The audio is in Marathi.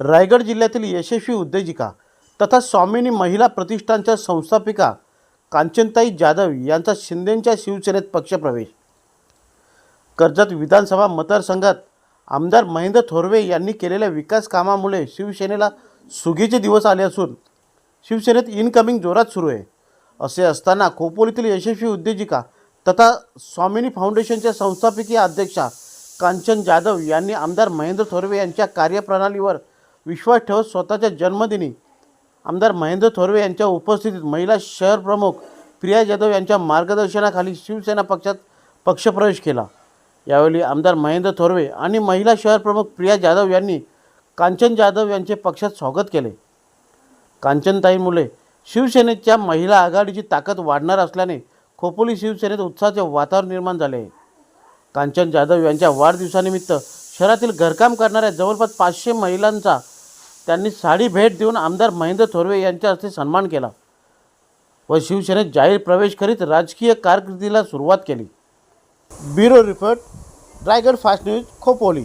रायगड जिल्ह्यातील यशस्वी उद्योजिका तथा स्वामिनी महिला प्रतिष्ठानच्या संस्थापिका कांचनताई जाधव यांचा शिंदेंच्या शिवसेनेत पक्षप्रवेश. कर्जत विधानसभा मतदारसंघात आमदार महेंद्र थोरवे यांनी केलेल्या विकास कामामुळे शिवसेनेला सुगीचे दिवस आले असून शिवसेनेत इनकमिंग जोरात सुरू आहे. असे असताना खोपोलीतील यशस्वी उद्योजिका तथा स्वामिनी फाउंडेशनच्या संस्थापकीय अध्यक्षा कांचन जाधव यांनी आमदार महेंद्र थोरवे यांच्या कार्यप्रणालीवर विश्वास ठेवत स्वतःच्या जन्मदिनी आमदार महेंद्र थोरवे यांच्या उपस्थितीत महिला शहर प्रमुख प्रिया जाधव यांच्या मार्गदर्शनाखाली शिवसेना पक्षात पक्षप्रवेश केला. यावेळी आमदार महेंद्र थोरवे आणि महिला शहर प्रमुख प्रिया जाधव यांनी कांचन जाधव यांचे पक्षात स्वागत केले. कांचनताई मुले शिवसेनेच्या महिला आघाडीची ताकद वाढणार असल्याने खोपोली शिवसेनेत उत्साहाचे वातावरण निर्माण झाले. आहे कांचन जाधव यांच्या वाढदिवसानिमित्त शहरातील घरकाम करणाऱ्या जवळपास पाचशे महिलांचा त्यांनी साडी भेट देऊन आमदार महेंद्र थोरवे यांच्या हस्ते सन्मान केला व शिवसेनेत जाहीर प्रवेश करीत राजकीय कारकिर्दीला सुरुवात केली. Bureau report Raigad fast news Khopoli.